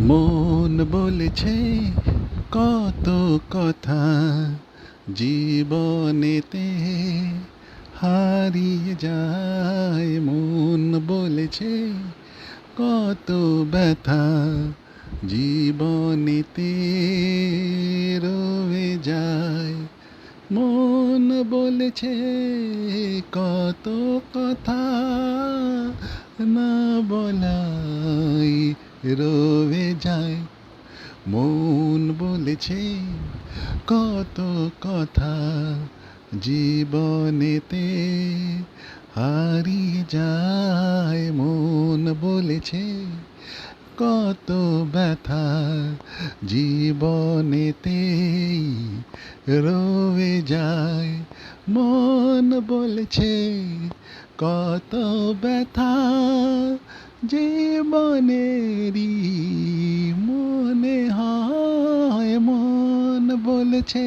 মন বলেছে কত কথা, জীবনেতে হারিয়ে যায়। মন বলেছে কত ব্যথা, জীবনেতে রয়ে যায়। মন বলেছে কত কথা, না বলাই রয়ে মন বলেছে কত কথা জীবনেতে হারিয়ে যায়। মন বলেছে কত ব্যথা জীবনেতেই রয়ে যায়। মন বলেছে কত ব্যথা জীবনেরই মন বলেছে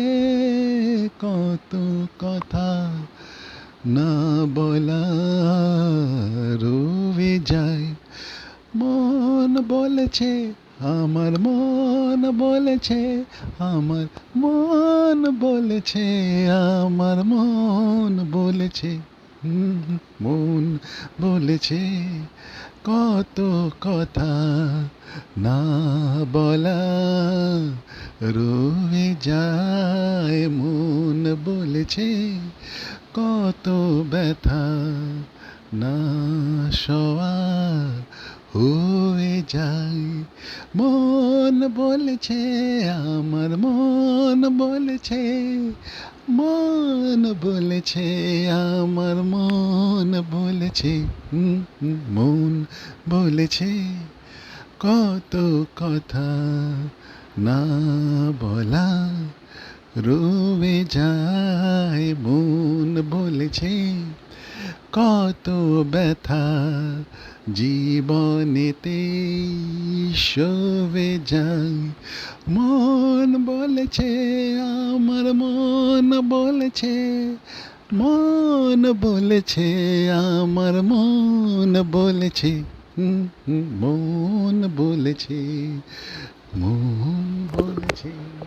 কত কথা না বলা রয়ে যায় মন বলেছে, আমার মন বলেছে, আমার মন বলেছে, আমার মন বলেছে মন বলেছে কত কথা না বলা রয়ে যায় মন বলেছে, কত ব্যথা না শোয়া হয়ে যায়। মন বলেছে, আমার মন বলেছে মন বলেছে, আমার মন বলেছে মন বলেছে, কত কথা না বলা রয়ে যায় মন বলেছে। কত ব্যথা জীবনেতে শোবে যায়। মন বলেছে, আমার মন বলেছে। মন বলেছে, আমার মন বলেছে। মন বলেছে। মন বলেছে।